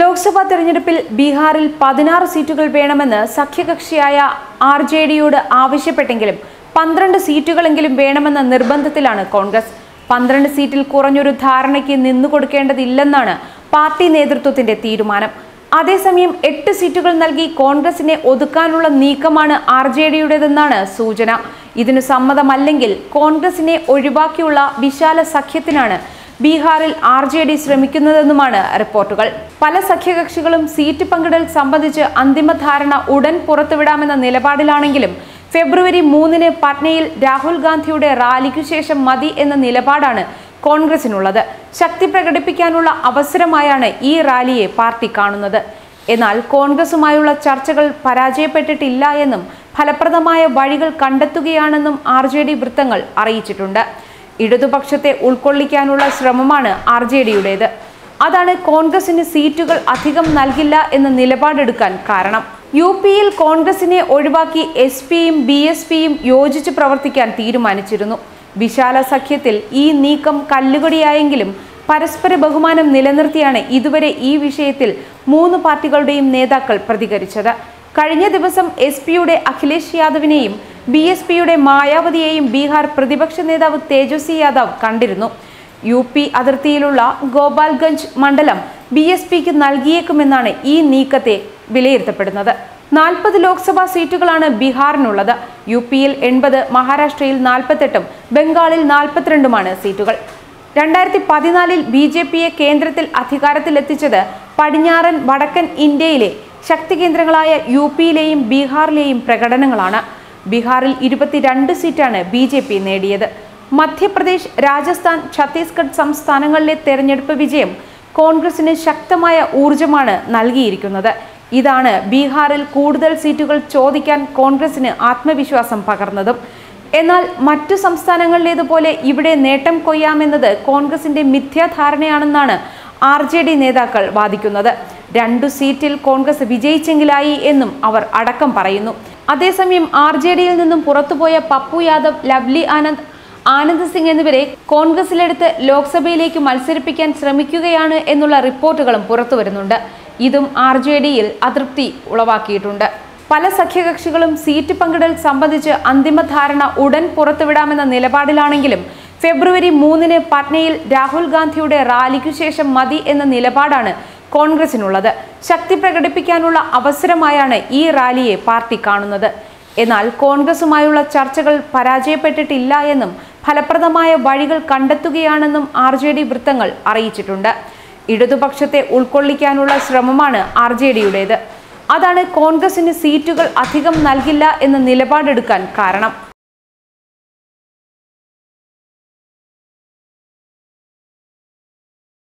ലോക്സഭാ തെരഞ്ഞെടുപ്പിൽ ബീഹാറിൽ പതിനാറ് സീറ്റുകൾ വേണമെന്ന് സഖ്യകക്ഷിയായ ആർ ജെ ഡിയോട് ആവശ്യപ്പെട്ടെങ്കിലും പന്ത്രണ്ട് സീറ്റുകളെങ്കിലും വേണമെന്ന നിർബന്ധത്തിലാണ് കോൺഗ്രസ്. പന്ത്രണ്ട് സീറ്റിൽ കുറഞ്ഞൊരു ധാരണയ്ക്ക് നിന്നു കൊടുക്കേണ്ടതില്ലെന്നാണ് പാർട്ടി നേതൃത്വത്തിന്റെ തീരുമാനം. അതേസമയം എട്ട് സീറ്റുകൾ നൽകി കോൺഗ്രസിനെ ഒതുക്കാനുള്ള നീക്കമാണ് ആർ ജെ ഡിയുടേതെന്നാണ് സൂചന. ഇതിനു സമ്മതമല്ലെങ്കിൽ കോൺഗ്രസിനെ ഒഴിവാക്കിയുള്ള വിശാല സഖ്യത്തിനാണ് ബീഹാറിൽ ആർ ജെ ഡി ശ്രമിക്കുന്നതെന്നുമാണ് റിപ്പോർട്ടുകൾ. പല സഖ്യകക്ഷികളും സീറ്റ് പങ്കിടൽ സംബന്ധിച്ച് അന്തിമ ധാരണ ഉടൻ പുറത്തുവിടാമെന്ന നിലപാടിലാണെങ്കിലും ഫെബ്രുവരി മൂന്നിന് പട്നയിൽ രാഹുൽ ഗാന്ധിയുടെ റാലിക്കു ശേഷം മതി എന്ന നിലപാടാണ് കോൺഗ്രസിനുള്ളത്. ശക്തി പ്രകടിപ്പിക്കാനുള്ള അവസരമായാണ് ഈ റാലിയെ പാർട്ടി കാണുന്നത്. എന്നാൽ കോൺഗ്രസുമായുള്ള ചർച്ചകൾ പരാജയപ്പെട്ടിട്ടില്ല എന്നും ഫലപ്രദമായ വഴികൾ കണ്ടെത്തുകയാണെന്നും ആർ വൃത്തങ്ങൾ അറിയിച്ചിട്ടുണ്ട്. ഇടതുപക്ഷത്തെ ഉൾക്കൊള്ളിക്കാനുള്ള ശ്രമമാണ് ആർ ജെ ഡിയുടേത്. അതാണ് കോൺഗ്രസിന് സീറ്റുകൾ അധികം നൽകില്ല എന്ന നിലപാടെടുക്കാൻ കാരണം. യു പിയിൽ കോൺഗ്രസിനെ ഒഴിവാക്കി എസ് പിയും ബി എസ് പിയും യോജിച്ച് പ്രവർത്തിക്കാൻ തീരുമാനിച്ചിരുന്നു. വിശാല സഖ്യത്തിൽ ഈ നീക്കം കല്ലുകടിയായെങ്കിലും പരസ്പര ബഹുമാനം നിലനിർത്തിയാണ് ഇതുവരെ ഈ വിഷയത്തിൽ മൂന്ന് പാർട്ടികളുടെയും നേതാക്കൾ പ്രതികരിച്ചത്. കഴിഞ്ഞ ദിവസം എസ് പിയുടെ അഖിലേഷ് യാദവിനെയും ബി എസ് പിയുടെ മായാവതിയെയും ബീഹാർ പ്രതിപക്ഷ നേതാവ് തേജസ്വി യാദവ് കണ്ടിരുന്നു. യു പി അതിർത്തിയിലുള്ള ഗോപാൽഗഞ്ച് മണ്ഡലം ബി എസ് പിക്ക് നൽകിയേക്കുമെന്നാണ് ഈ നീക്കത്തെ വിലയിരുത്തപ്പെടുന്നത്. നാൽപ്പത് ലോക്സഭാ സീറ്റുകളാണ് ബീഹാറിനുള്ളത്. യു പിയിൽ എൺപത് മഹാരാഷ്ട്രയിൽ നാൽപ്പത്തെട്ടും ബംഗാളിൽ നാൽപ്പത്തിരണ്ടുമാണ് സീറ്റുകൾ. രണ്ടായിരത്തി പതിനാലിൽ ബി ജെ പിയെ കേന്ദ്രത്തിൽ അധികാരത്തിലെത്തിച്ചത് പടിഞ്ഞാറൻ വടക്കൻ ഇന്ത്യയിലെ ശക്തി കേന്ദ്രങ്ങളായ യു പിയിലെയും ബീഹാറിലെയും പ്രകടനങ്ങളാണ്. ബീഹാറിൽ ഇരുപത്തിരണ്ട് സീറ്റാണ് ബി ജെ പി നേടിയത്. മധ്യപ്രദേശ് രാജസ്ഥാൻ ഛത്തീസ്ഗഡ് സംസ്ഥാനങ്ങളിലെ തെരഞ്ഞെടുപ്പ് വിജയം കോൺഗ്രസിന് ശക്തമായ ഊർജമാണ് നൽകിയിരിക്കുന്നത്. ഇതാണ് ബീഹാറിൽ കൂടുതൽ സീറ്റുകൾ ചോദിക്കാൻ കോൺഗ്രസിന് ആത്മവിശ്വാസം പകർന്നതും. എന്നാൽ മറ്റു സംസ്ഥാനങ്ങളിലേതുപോലെ ഇവിടെ നേട്ടം കൊയ്യാമെന്നത് കോൺഗ്രസിന്റെ മിഥ്യാധാരണയാണെന്നാണ് ആർ നേതാക്കൾ വാദിക്കുന്നത്. രണ്ടു സീറ്റിൽ കോൺഗ്രസ് വിജയിച്ചെങ്കിലായി എന്നും അവർ അടക്കം പറയുന്നു. അതേസമയം ആർ ജെ ഡിയിൽ നിന്നും പുറത്തുപോയ പപ്പു യാദവ് ലവ്ലി ആനന്ദ് ആനന്ദ് സിംഗ് എന്നിവരെ കോൺഗ്രസിലെടുത്ത് ലോക്സഭയിലേക്ക് മത്സരിപ്പിക്കാൻ ശ്രമിക്കുകയാണ് എന്നുള്ള റിപ്പോർട്ടുകളും പുറത്തുവരുന്നുണ്ട് ഇതും ആർ ജെ ഡിയിൽ അതൃപ്തി ഉളവാക്കിയിട്ടുണ്ട്. പല സഖ്യകക്ഷികളും സീറ്റ് പങ്കിടൽ സംബന്ധിച്ച് അന്തിമ ധാരണ ഉടൻ പുറത്തുവിടാമെന്ന നിലപാടിലാണെങ്കിലും ഫെബ്രുവരി മൂന്നിന് പട്നയിൽ രാഹുൽ ഗാന്ധിയുടെ റാലിക്കു ശേഷം മതി എന്ന നിലപാടാണ് കോൺഗ്രസിനുള്ളത്. ശക്തി പ്രകടിപ്പിക്കാനുള്ള അവസരമായാണ് ഈ റാലിയെ പാർട്ടി കാണുന്നത്. എന്നാൽ കോൺഗ്രസുമായുള്ള ചർച്ചകൾ പരാജയപ്പെട്ടിട്ടില്ല എന്നും ഫലപ്രദമായ വഴികൾ കണ്ടെത്തുകയാണെന്നും ആർ ജെ ഡി വൃത്തങ്ങൾ അറിയിച്ചിട്ടുണ്ട്. ഇടതുപക്ഷത്തെ ഉൾക്കൊള്ളിക്കാനുള്ള ശ്രമമാണ് ആർ ജെ ഡിയുടേത്. അതാണ് കോൺഗ്രസിന് സീറ്റുകൾ അധികം നൽകില്ല എന്ന് നിലപാടെടുക്കാൻ കാരണം.